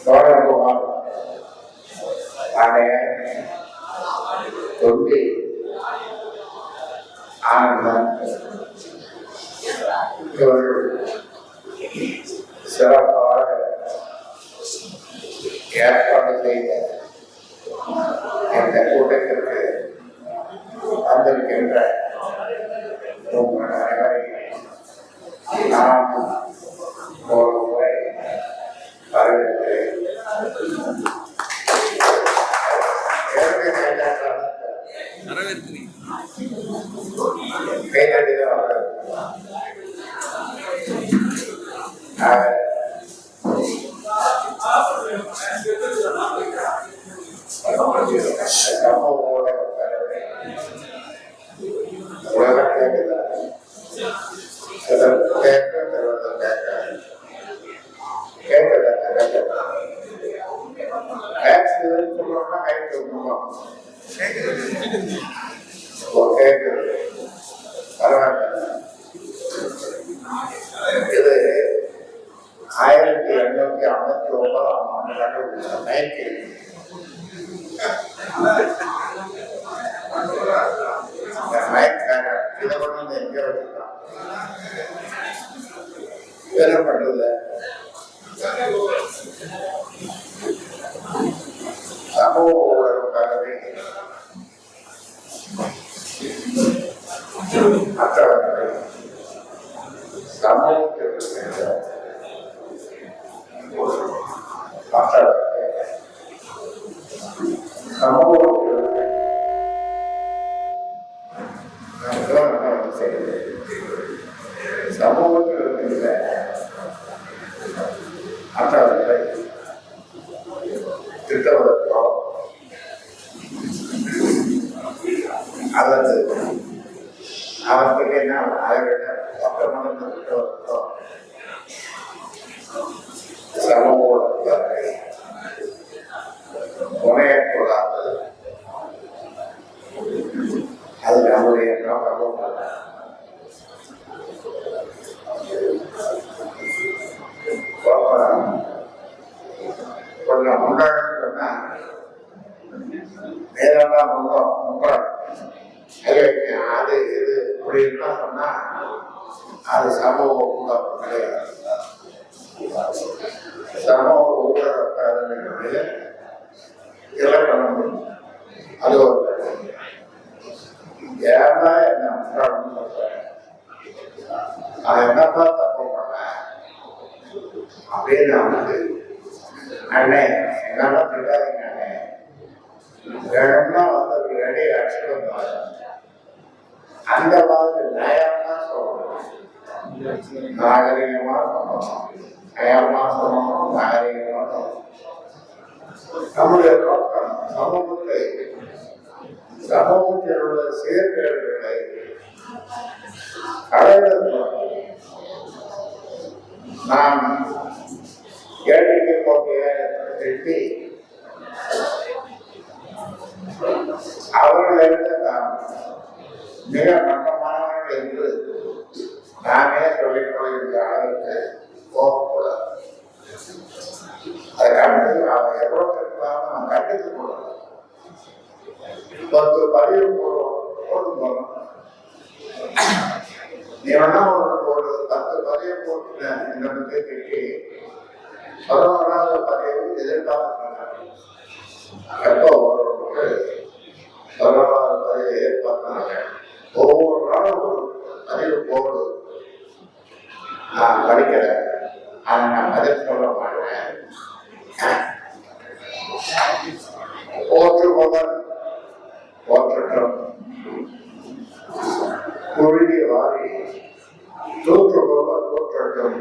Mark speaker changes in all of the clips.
Speaker 1: சோழகுமார் பாடைய தொண்டி ஆனந்தம். இவர்கள் சிறப்பாக ஏற்பாடு செய்த இந்த கூட்டத்திற்கு வந்திருக்கின்ற உங்கள் அனைவரையும் இது மற்றவர்களை சமூகத்திற்கு சென்ற மற்றவர்களை சமூகத்திற்கு சமூகத்தில் இருக்கின்ற அவர்களுக்கு என்ன அவர்களை முனையக்கூடாது. அது நம்முடைய அது சமூக ஊடகம் கிடையாது சமூக ஊடகக்காரர்களுடைய இலக்கணம். அது ஒரு ஏன்னா என்ன சொல்றேன். என்னப்பா தப்பு பண்ண அப்படின்னு அவனுக்கு அண்ணே என்னன்னா நயமா சொல்லணும் நம்முடைய நோக்கம் சமூகத்தை சமூகத்தில் உள்ள சீர்கேடுகளை களைவதற்கு நாம் கேள்விக்கு போட்டிய திட்டி அவர்களிருந்து நாம் மிக மட்டமானவர்கள் என்று நாமே சொல்லிக் கொள்கின்ற அளவுக்கு போகக்கூடாது அதை கண்டு அவன் எவ்வளவு இருக்கலாம் நாம் கண்டித்துக் கொள்ளலாம் பத்து பதிவு போடுவோம் போடும் போகணும் நீ வேணா ஒரு ஒரு பத்து பதிவு போட்டுட்டேன் இந்த வந்து திட்டி பதினோராவது பதிவு எதிர்பார்க்கணும் waterwoman, water drum. Kurili Vari, Totrobaba, water drum.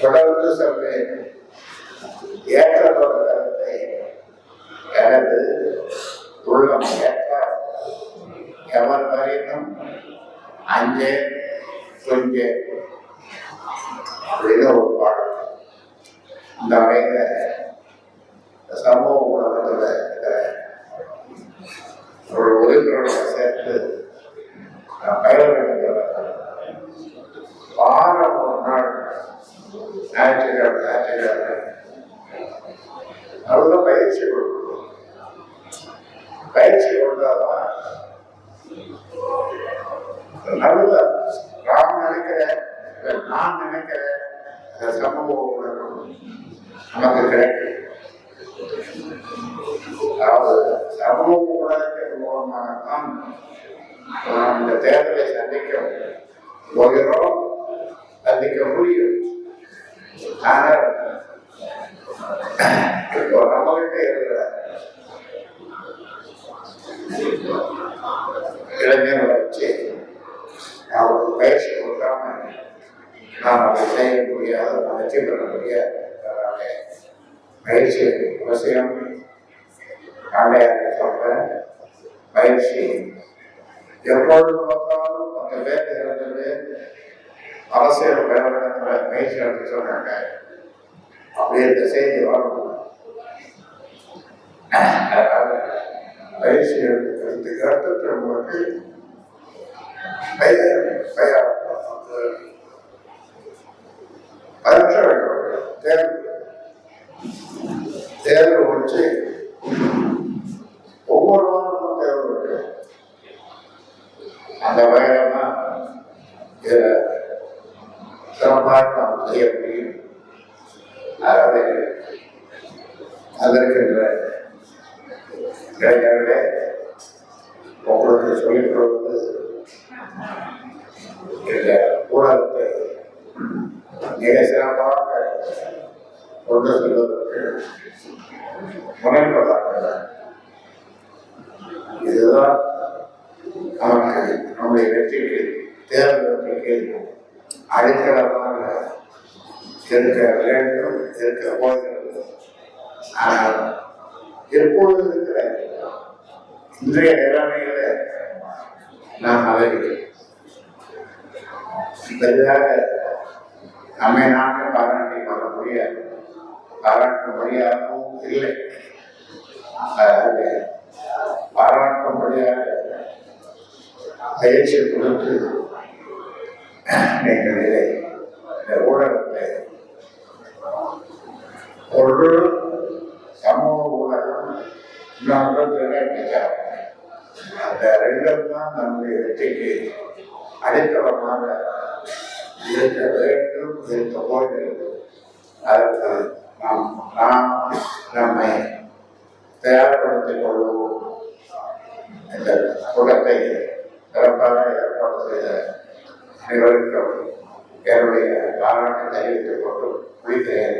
Speaker 1: கடவுள் சமயம் ஏற்றவர்கள் எனது ஒரு சேர்த்து நான் பயிர்களுக்கு வாரம் ஒரு நாள் ஞாயிற்றுக்கிழமை ஞாயிற்றுக்கிழமை நல்ல பயிற்சி கொடுக்கணும் பயிற்சி கொடுத்தாதான் நல்ல நான் நினைக்கிறேன் நான் நினைக்கிறேன் சமூக உணர்வு நமக்கு கிடைக்கும் அதாவது சமூக ஊடகத்தின் மூலமாகத்தான் நாம் இந்த தேர்தலை சந்திக்க போகிறோம் சந்திக்க முடியும் ஆனால் இப்போ நம்மகிட்ட இருக்கிற இளைஞர்களை வச்சு அவருக்கு பயிற்சி கொடுக்காம நாம் அதை செய்ய முடியாது நாம் வெற்றி பெற முடியாது பயிற்சி அவசியம் காலையாக சொல்ற பயிற்சி. எப்பொழுது பார்த்தாலும் அந்த பேர் இருந்தது அரசியல் பிரகடனத்தில் பயிற்சி எடுத்து சொன்னாங்க. அப்படி இந்த செய்தி வரணும் பயிற்சி எடுத்து அடுத்த உங்களுக்கு பயிர் பயிர் சிறப்பாக நாம் செய்ய முடியும் அதாவது அதற்கென்ற இளைஞர்களே உங்களுக்கு சொல்லிக் கொள்வது இந்த ஊடகத்தை மிக சிறப்பாக கொண்டு செல்வதற்கு முனைப்பதாக இதுதான் நமக்கு நம்முடைய வெற்றிக்கு தேர்தல் வெற்றிக்கு அடித்தளமாக இருக்க வேண்டும் இருக்க போகிறது. ஆனால் எப்பொழுது இருக்கிற இன்றைய நிலைமையில நாம் அதை பெரிதாக நம்மை நாமே பாராட்டி கொள்ள முடியாது பாராட்ட முடியாதவும் இல்லை. அதாவது பாராட்ட முடியாத பயிற்சி கொடுத்து நீங்கள் இந்த ஊடகத்தை ஒரு சமூக ஊடகம் இன்னொன்று திரைப்படம் அந்த ரெண்டும் தான் நம்முடைய வெற்றிக்கு அடித்தளமாக இருக்க வேண்டும் இருக்க போகிறது. அதற்கு நாம் நாம் நம்மை தயார்படுத்திக் கொள்வோம். இந்த கூட்டத்தை சிறப்பாக ஏற்பாடு செய்த அனைவருக்கும் என்னுடைய பாராட்டை தெரிவித்துக் கொண்டு முடிக்கிறேன்